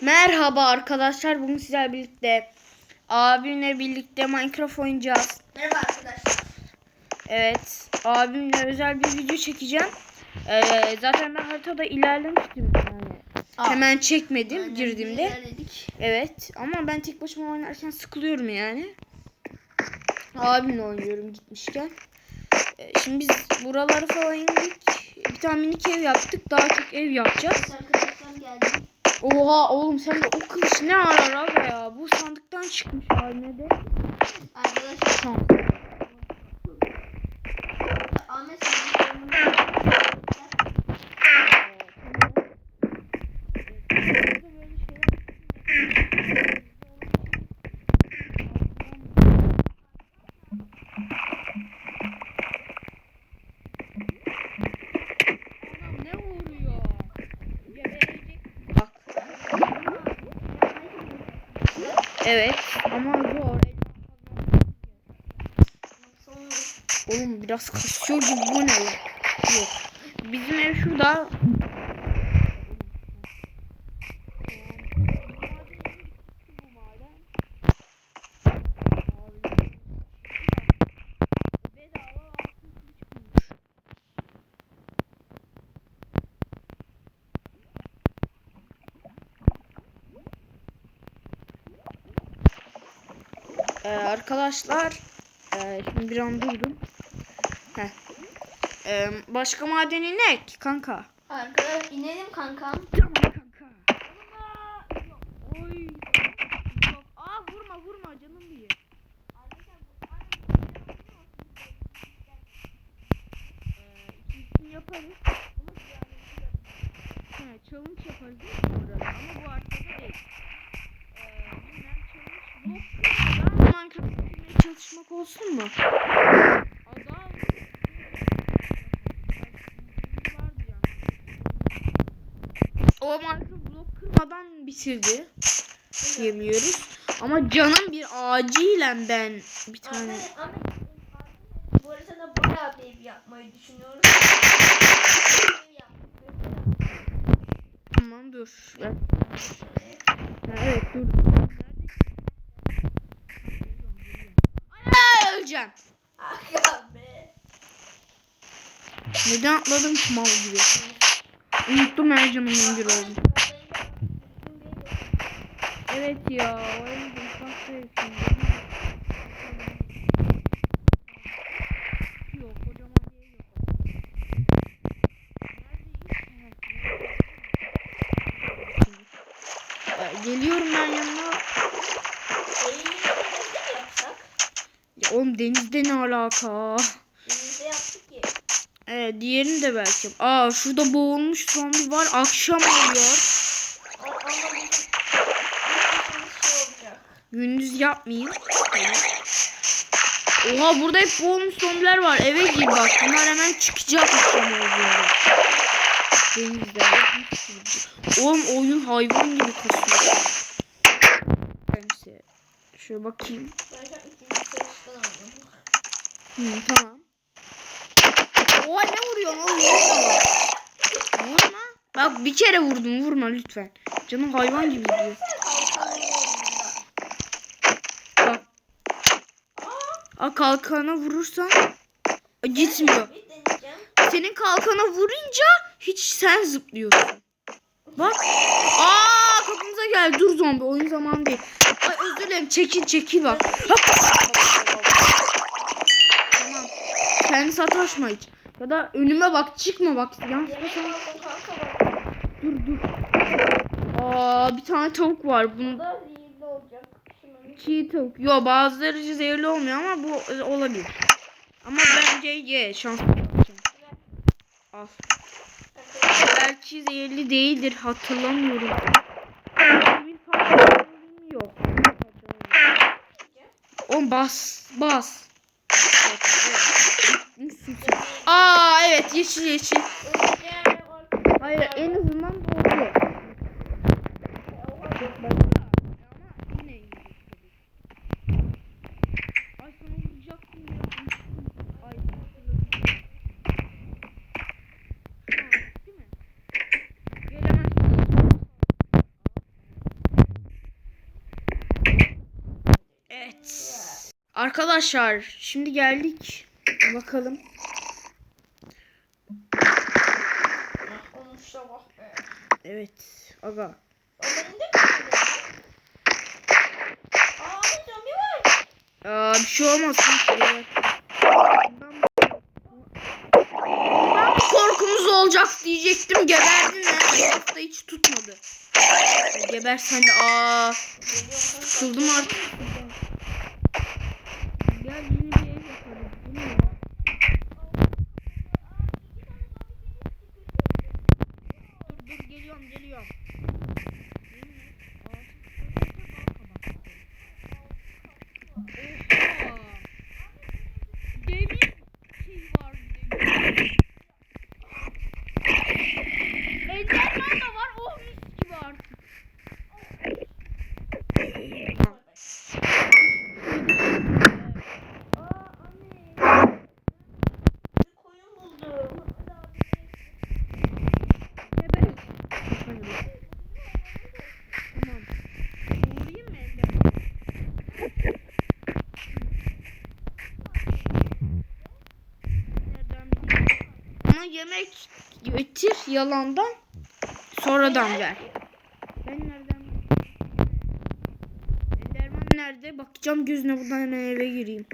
Merhaba arkadaşlar. Bugün sizlerle birlikte abimle birlikte Minecraft oynayacağız. Merhaba arkadaşlar. Evet. Abimle özel bir video çekeceğim. Ee, zaten ben haritada ilerlemiştim yani. Aa. Hemen çekmedim Aynen, girdiğimde. ilerledik. Evet. Ama ben tek başıma oynarken sıkılıyorum yani. Abimle oynuyorum gitmişken. Ee, şimdi biz buraları falan indik. Bir tane minik ev yaptık. Daha çok ev yapacağız. Arkadaşlar geldi. Oha oğlum sen de o kılıç ne arar abi ya? Bu sandıktan çıkmış haline de. Arkadaşlar Tamam. Ahmet senin Ne vuruyor? Bak. Evet ama zor. Oğlum biraz kasıyor gibi bu ne? Yok. Bizim ev şurada. Ee, arkadaşlar ee, şimdi bir an durdum. Heh. Ee, başka madeni ne ki kanka? Arkadaşlar inelim kankam. Tamam kanka. Oy. Aa vurma vurma canım bir. Ee, ikincisini yaparız. He, challenge yaparız değil mi burada? Ama bu haritada değil. Ee, bilmem challenge yok. Ben çalışmak olsun mu? Adam. O Minecraft blok kırmadan bitirdi. Yemiyoruz. Ama canım bir acilen ben bir tane. Ahmet, Ahmet, bu arada bayağı bir ev yapmayı düşünüyoruz. Tamam dur. Ben... Evet dur. Öleceğim. Neden atladım ki mal gibi? Unuttum her canım bir oldu. Bir ev yok. Neredeyiz? Ee, Geliyorum ben yanına. Ya oğlum denizde ne alaka? Denizde yaptık ki. Evet diğerini de belki. Aa şurada boğulmuş zombi var. Akşam oluyor. Ama ama bizim bizim şey olacak. Gündüz yapmayayım. Oha burada hep boğulmuş zombiler var. Eve gir bak. Bunlar hemen çıkacak. Denizde. Oğlum oyun hayvan gibi kasıyor. Neyse. Şöyle bakayım. Hı, tamam. Oha ne vuruyorsun oğlum? Vurma. Bak bir kere vurdum. Vurma lütfen. Canım hayvan gibi diyor. Bak. A kalkana vurursan a, gitmiyor. Senin kalkana vurunca hiç sen zıplıyorsun. Bak. Aa kapımıza gel. Dur zombi. Oyun zamanı değil. Ay özür dilerim. Çekil çekil bak. Tamam. Kendi sataşma hiç. Ya da önüme bak. Çıkma bak. Yan Yemek aldım kanka bak. Dur dur. Aa bir tane tavuk var. Bunu Bu da zehirli olacak. Çiğ tavuk. Yo bazıları zehirli olmuyor ama bu olabilir. Ama bence ye şans. Al. Belki zehirli değildir hatırlamıyorum. Yok. On bas bas. Aa evet yeşil yeşil. Hayır en azından doğru. Ay sana vuracaktım ya. Ay hatırladım. Arkadaşlar şimdi geldik. Bakalım. Evet. Aga. Aa, bir şey olmaz. Korkumuz olacak diyecektim. Geberdin lan. Hiç tutmadı. Geber sen de. Aa, sıkıldım artık. Gel yeni bir ev yapalım. Bu ne ya? Dur dur geliyorum geliyorum. Oha. Demir şey var bir de. Enderman da var. Oh mis gibi artık. Aa anne. Bir koyun buldum. Geber. Tamam. Vurayım mı Enderman? Nereden bileyim? Bana yemek getir yalandan. Sonradan ver. Ben nereden? Enderman nerede? Bakacağım gözüne buradan hemen eve gireyim.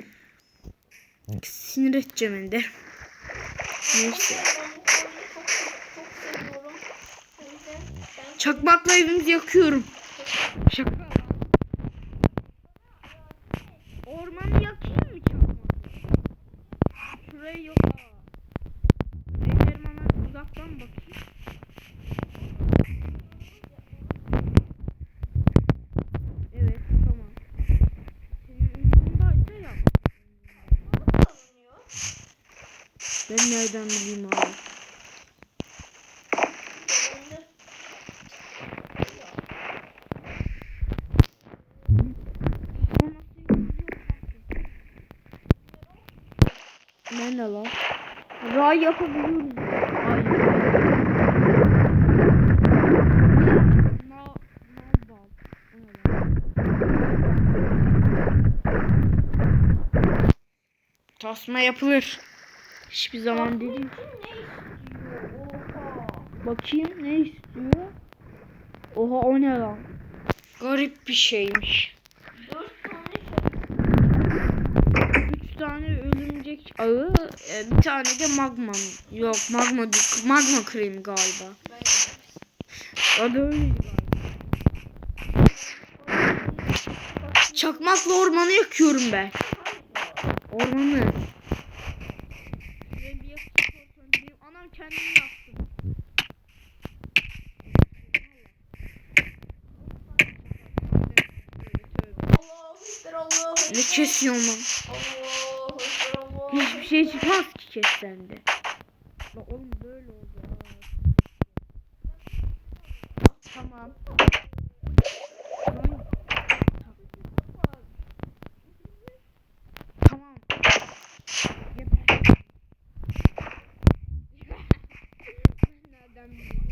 Sinir edeceğim Ender. Neyse. Çakmakla evimizi yakıyorum. Şaka. Ormanı yakayım mı çakmakla? Şurayı yok. Enderman'a uzaktan bakayım. Evet tamam. Senin umurundaysa yap. savunuyor. Ben nereden bileyim abi? Yanında Ben de lan. Ray yapabiliyoruz. Ay. Tasma yapılır. Hiçbir zaman değil. ne istiyor? Oha. Bakayım ne istiyor? Oha o ne lan? Garip bir şeymiş. Dört tane şey. Üç tane örümcek ağı, e, bir tane de magma. Yok magma değil, magma kremi galiba. Adı galiba. Çakmakla ormanı yakıyorum ben. Ormanı. Şuraya bir yakıcı olsun Allahu Ekber. Ne kesiyorsun lan? Allahu Ekber Allahu Hiçbir şey çıkmaz ki kes sende. Lan oğlum böyle oldu. Tamam. Lan- Tamam. Geber. Ben Nereden bileyim?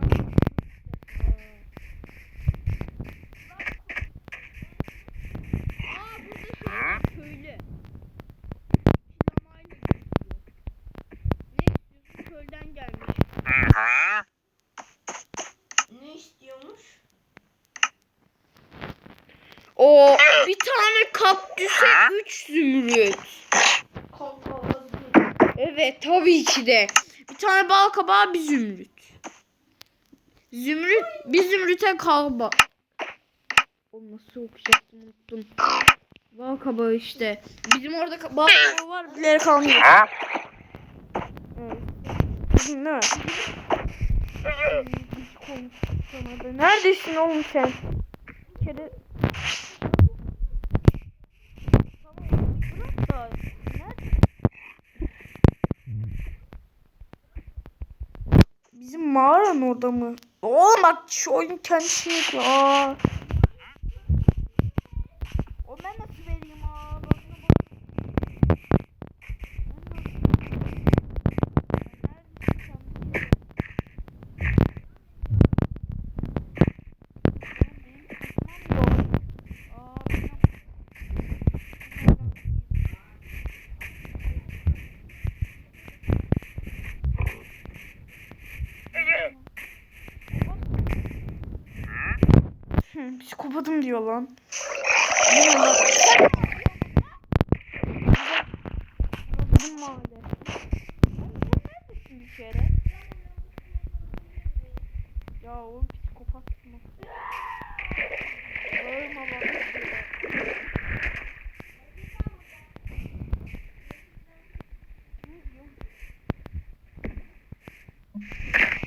Tamam. Aa burada şey var, köylü. Silamayla geziyor. Ne istiyorsun? Köyden gelmiş. Ne istiyormuş? O bir tane kaktüse 3 zümrüt. Evet tabii ki de. Bir tane bal kabağı bir zümrüt. Zümrüt bir zümrüte kalba. O nasıl okuyacaktım unuttum. Bal kabağı işte. Bizim orada bal kabağı var birileri kalmıyor. Konuşamadı. Neredesin oğlum sen? Bir kere... Nerede? Bizim mağaranın orada mı? Oğlum bak şu oyun kendisi yapıyor. Aa. O ben nasıl vereyim aa? Bak, bak. Ben nasıl- Neredesin sen? Oğlum benim tutmam yok. Aa, benim- psikopatım diyor lan. Bizim mahalle. Bir kere? Ya oğlum psikopat mı? Bağırma.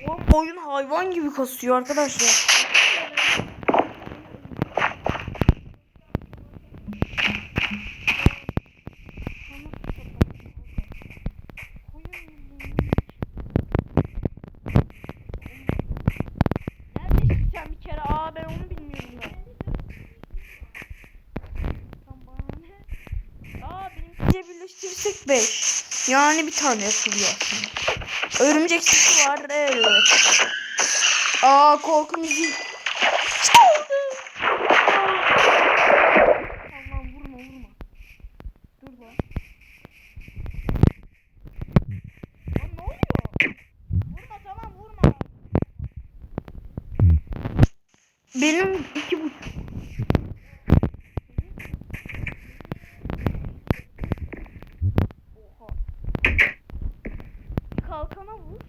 Oğlum oyun hayvan gibi kasıyor arkadaşlar. Neredesin sen bir kere? Aa ben onu bilmiyorum da. Tam bana ne? Aa birleştirirsek 5. Yani bir tane yapılıyor. Örümcek sesi var evet. Aa korku müziği. Çaldı. Allah'ım vurma vurma. Dur lan. Lan ne oluyor? Vurma tamam vurma. Benim iki buçuk. Oha. Kalkana vur.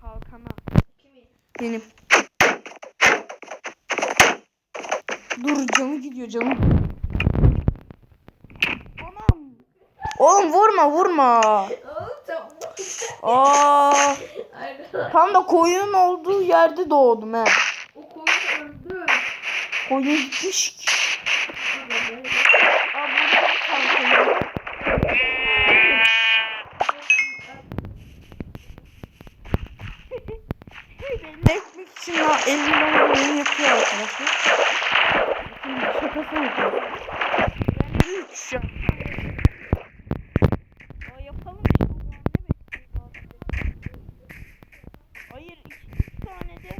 Kalkana. Kimi? Benim. Dur canı gidiyor canım. Anam. Oğlum vurma vurma. Aa, tam da koyunun olduğu yerde doğdum he. O konu öldü. Koyun gitmiş ki. Aa burada da bir tane koyun. var. Belli etmek için ya elinden geleni yapıyor arkadaşlar. Şimdi şakası yapıyor. Ben de üç şu an. Ya yapalım işte o zaman ne bekliyoruz abi? Hayır iki, üç tane de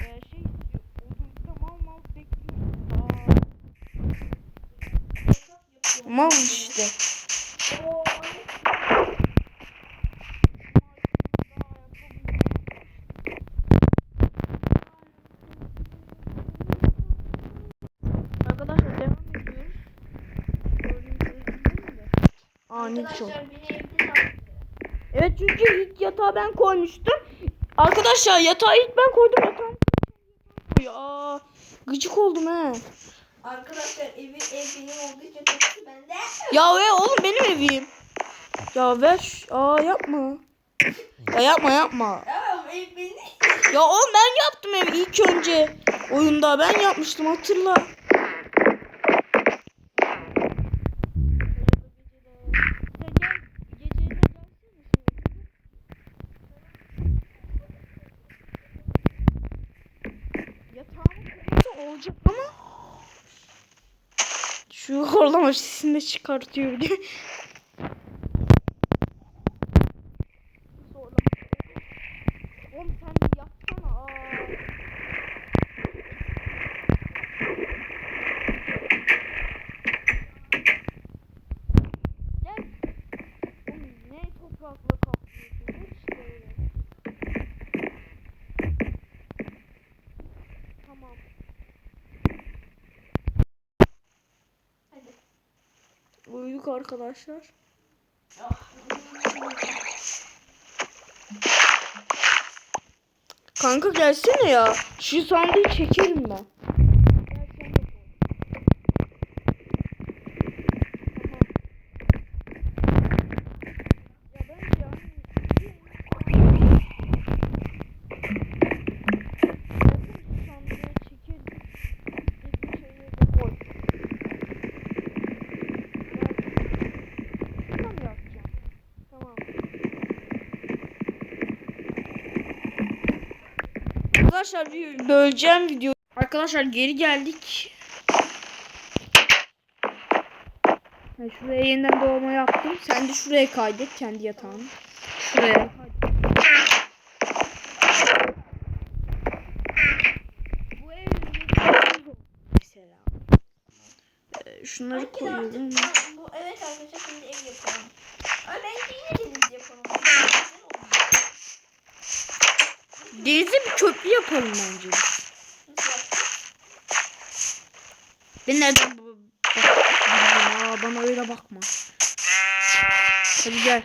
e, şey istiyor. Odunlukta mal mal bekliyoruz. Aa, mal işte. Arkadaşlar devam ediyoruz. Gördüğünüz üzere. Ani çok. Arkadaşlar beni evde yaptı. Evet çünkü ilk yatağı ben koymuştum. Arkadaşlar yatağı ilk ben koydum yatağım. Ya gıcık oldum he. Arkadaşlar evi ev benim olduğu için hepsi bende. Ya ve oğlum benim evim. Ya ver. Aa yapma. Ya yapma yapma. Tamam ev benim. Ya oğlum ben yaptım evi ilk önce. Oyunda ben yapmıştım hatırla. olacak ama şu horlama sesini de çıkartıyor bir. Oğlum sen bir yapsana. Aa. Gel. Oğlum ne toprakla kaplıyorsun? Geç işte öyle. Tamam. Hadi. Uyuduk arkadaşlar. Kanka gelsene ya. Şu sandığı çekerim ben. Gel sen de koy. Tamam. Ya bence yani- Bakın şu sandığı çekerim. Dediğin şeyleri de koy. Şuradan mı yapacağım? Tamam. Arkadaşlar böleceğim video. Arkadaşlar geri geldik. Ben şuraya yeniden doğma yaptım. Sen de şuraya kaydet kendi yatağını. Şuraya. Bu ev mesela. Ee, şunları koyuyorum. Bu evet arkadaşlar şimdi ev yapalım. yapalım bence. Ben nereden bak, bana öyle bakma. Hadi gel.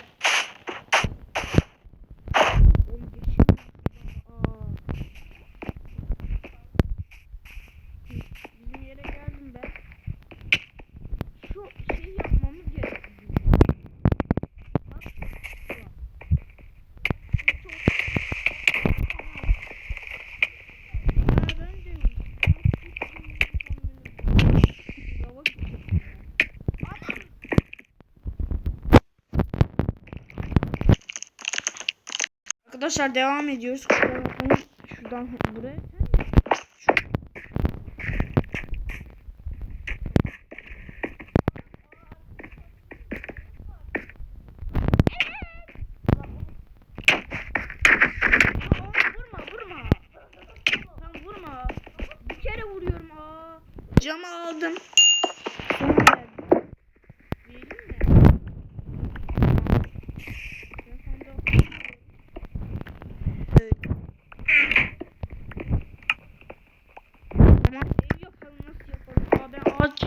Arkadaşlar devam ediyoruz. Şuradan buraya. Vurma vurma. Lan vurma. Bir kere vuruyorum aa. Camı aldım. Sonra verdim. Vereyim mi? Evet. Ama ev yapalım nasıl yapalım? Aa ben ağaç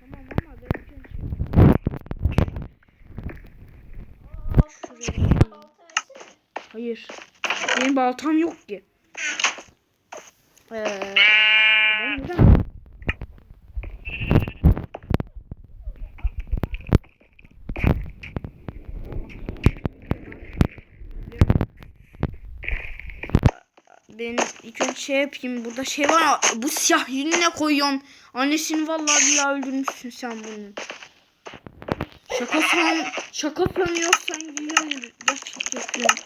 Tamam ama ben ilk önce Şuraya. Balta versene. Hayır. Benim baltam yok ki. Ee, ben neden? İlk önce şey yapayım. Burada şey var. Bu siyah yününe koyuyorsun. Annesini vallahi billahi öldürmüşsün sen bunu. Şaka san şaka sanıyorsan gülüyorum. Yapıyorum.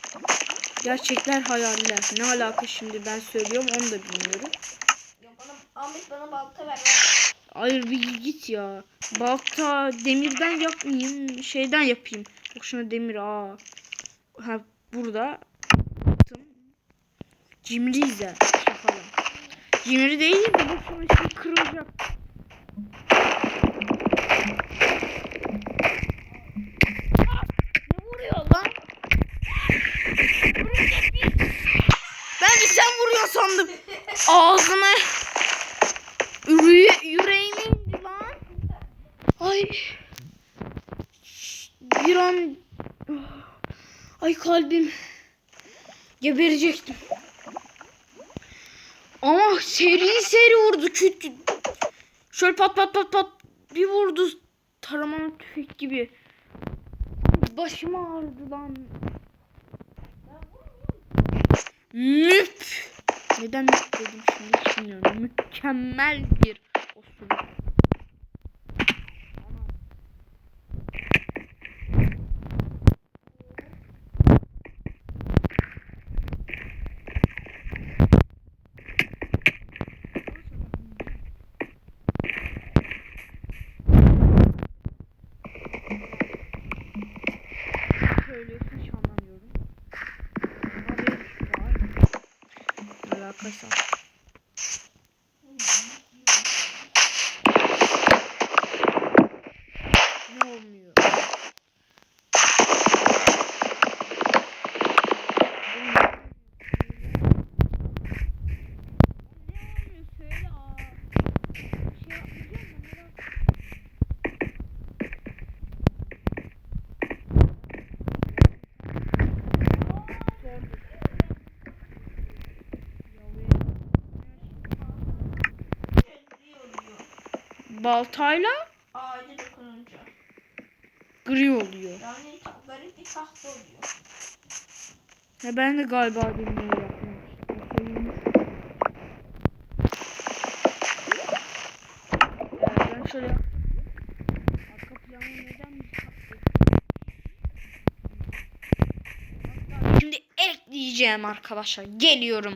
Gerçekler hayaller. Ne alaka şimdi ben söylüyorum onu da bilmiyorum. Ya bana Ahmet bana balta ver. Hayır bir git ya. Balta demirden yapmayayım. Şeyden yapayım. Bak şuna demir aa. Ha burada. Cimriyiz ya. Cimri değil de bu şuna şey kırılacak. Ne vuruyor lan? Ben de sen vuruyor sandım. Ağzıma Yüre yüreğime indi lan. Ay. Bir an ay kalbim geberecektim. Ama seri seri vurdu küt. Şöyle pat pat pat pat bir vurdu taramalı tüfek gibi. Başım ağrıdı lan. Müp. Neden dedim şimdi bilmiyorum. Mükemmel bir osuruk. Tamam. Söylüyorsun hiç anlamıyorum. Haberi var. Alakası var. Ne olmuyor? Ne olmuyor? Söyle aa. Bir şey yapmayacağım mı? Merak Sordum. Gri oluyor. Baltayla Ağaca dokununca. gri oluyor. Yani garip bir tahta oluyor. Ya ben de galiba bilmiyorum yapmıştım. Ya ben şöyle arka planı neden bir Şimdi ekleyeceğim arkadaşlar. Geliyorum.